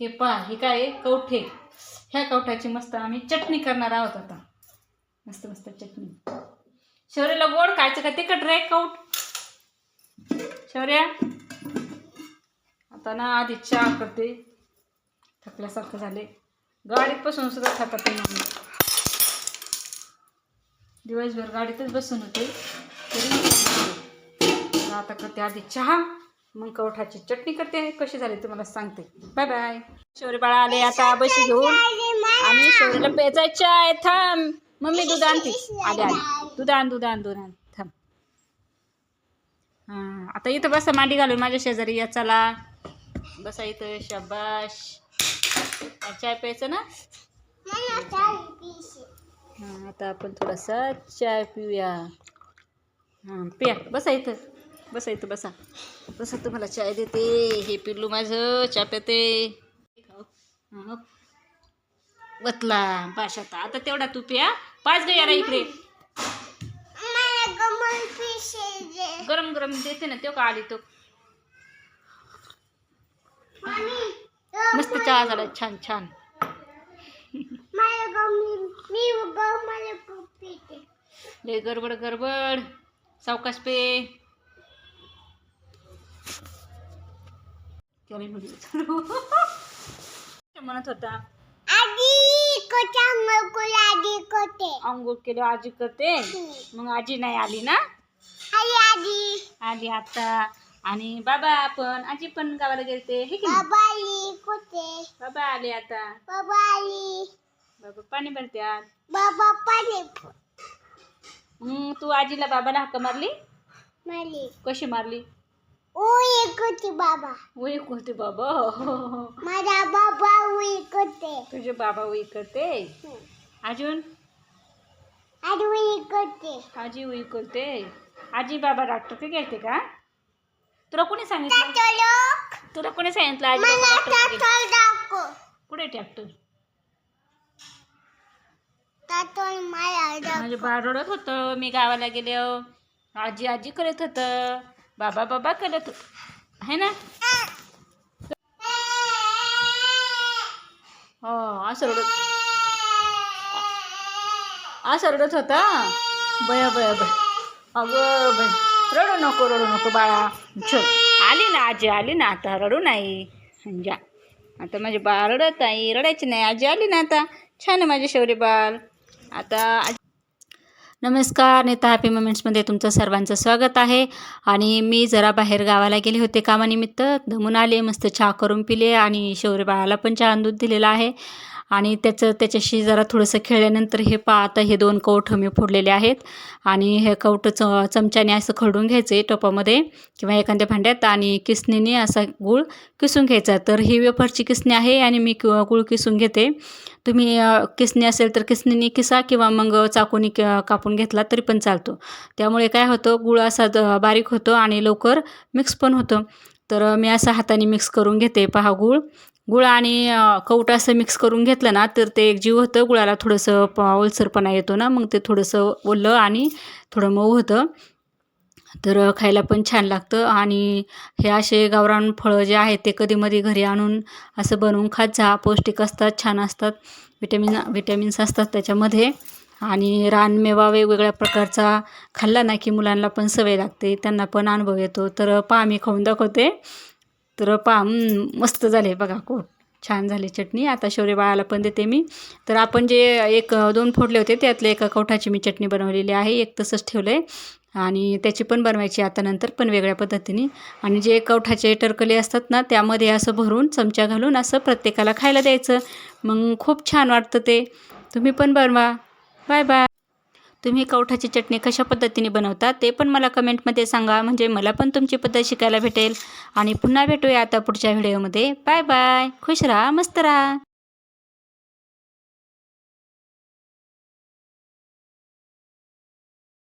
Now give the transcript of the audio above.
हे पहा हे काय आहे? कवठे. ह्या कवठाची मस्त आम्ही चटणी करणार आहोत आता. मस्त मस्त चटणी. शौर्याला गोड खायचं का तिकट रे कौट शौर्या? आता ना आधी चहा करते. थकल्यासारखं झाले. गाडीत बसून सुद्धा थकत नाही दिवसभर गाडीतच बसून होते. तरी आता आता करते आधी चहा. मग कवठाची चटणी करते. कशी झाली तुम्हाला सांगते. बाय बाय शौर्य बाळा आले आता बशी घेऊन. आणि शौर्यला पेचायचं आहे. थांब. मम्मी दूध आणते. आले आले. दूध आण दूध आण दूध आण. थांब. हां आता इथं बसा मांडी घालून. माझ्या शेजारी या चला. बसा इथं शाबाश. चाय प्यायचं ना? हां आता आपण थोडासा चाय पिऊया. हां प्या. बसा इथं. बसा इथं बसा. बसा तुम्हाला चाय देते. हे पिल्लू माझं चहा पेते हां, वतला बाश आता आता तेवढा तू प्या. पाच ग इकडे. गरम गरम देते ना तो का आली तो. मस्त चहा झाला छान छान. लय गडबड गडबड. सावकाश पे. त्याला व्हिडिओ म्हणत होता आंघोळ केलं आजी करते. मग आजी नाही आली ना? आली आता. आणि बाबा पण आजी पण गावाला गेलते हे की नाही? बाबा आले आता. बाबा पाणी भरत्यात बाबा पाणी मग तू आजीला बाबाला हक्क मारली? मारली. कशी मारली? एक होती बाबा. उई होते बाबा माझा बाबा एक होते तुझे बाबा उई करते अजून? आणि एक होते आजी उई करते आजी बाबा डॉक्टर गेलते का? तुला कोणी सांगितलं? लोक तुला कोणी सांगितलं आजी मला बाबा डॉक्टर टाटल दाखव. कुठे ट्रॅक्टर टाटल मला दाखव. माझे बाळ रडत होतं मी गावाला गेले आजी आजी करत होतं. बाबा बाबा करत है ना? हो असं रडत असं रडत होता? बया बया बया. अगं बाय. रडू नको रडू नको बाळा. चल. आली ना आजी आली ना आता. रडू नाही. जा. आता माझे बाळ रडत नाही. रडायची नाही. आजी आली ना आता. छान आहे माझे शौर्य बाल आता नमस्कार नेता हॅपी मुमेंट्समध्ये तुमचं सर्वांचं स्वागत आहे. आणि मी जरा बाहेर गावाला गेले होते कामानिमित्त. दमून आले मस्त चहा करून पिले आणि शौर्य बाळाला पण चहा दूध दिलेला आहे. आणि त्याचं त्याच्याशी जरा थोडंसं खेळल्यानंतर हे पा आता हे दोन कवठ मी फोडलेले आहेत. आणि हे कवठं च चमच्याने असं खडून घ्यायचं आहे टोपामध्ये किंवा एखाद्या भांड्यात आणि किसणीने असा गूळ किसून घ्यायचा. तर ही वेफरची किसणी आहे आणि मी क- गूळ किसून घेते. तुम्ही किसणी असेल तर किसणीने किसा किंवा मग चाकूनी कापून घेतला तरी पण चालतो. त्यामुळे काय होतं गुळ असा द- बारीक होतो आणि लवकर मिक्स पण होतं. तर मी असं हाताने मिक्स करून घेते. पहा गूळ. गुळ आणि अ, कवट असं मिक्स करून घेतलं ना तर ते एक जीव होतं. गुळाला थोडंसं प ओलसरपणा येतो ना मग ते थोडंसं ओलं आणि थोडं मऊ होतं. तर खायला पण छान लागतं. आणि हे असे गावरान फळं जे आहेत ते कधीमधी घरी आणून असं बनवून खात जा. पौष्टिक असतात छान असतात. विटॅमिन विटॅमिन्स असतात त्याच्यामध्ये. आणि रानमेवा वेगवेगळ्या प्रकारचा खाल्ला ना की मुलांना पण सवय लागते त्यांना पण अनुभव येतो. तर पहा मी खाऊन दाखवते. तर पहा मस्त झाले बघा खूप. छान झाली चटणी. आता शौर्य बाळाला पण देते मी. तर आपण जे एक दोन फोडले होते त्यातले एका कवठाची मी चटणी बनवलेली आहे. एक तसंच ठेवलं आहे आणि त्याची पण बनवायची आता नंतर पण वेगळ्या पद्धतीने. आणि जे कवठाचे टरकले असतात ना त्यामध्ये असं भरून चमचा घालून असं प्रत्येकाला खायला द्यायचं. मग खूप छान वाटतं ते. तुम्ही पण बनवा. Bye bye. तुम्ही कवठाची चटणी कशा पद्धतीने बनवता ते पण मला कमेंटमध्ये सांगा. म्हणजे मला पण तुमची पद्धत शिकायला भेटेल. आणि पुन्हा भेटूया आता पुढच्या व्हिडिओमध्ये. Bye bye. खुश राहा मस्त राहा.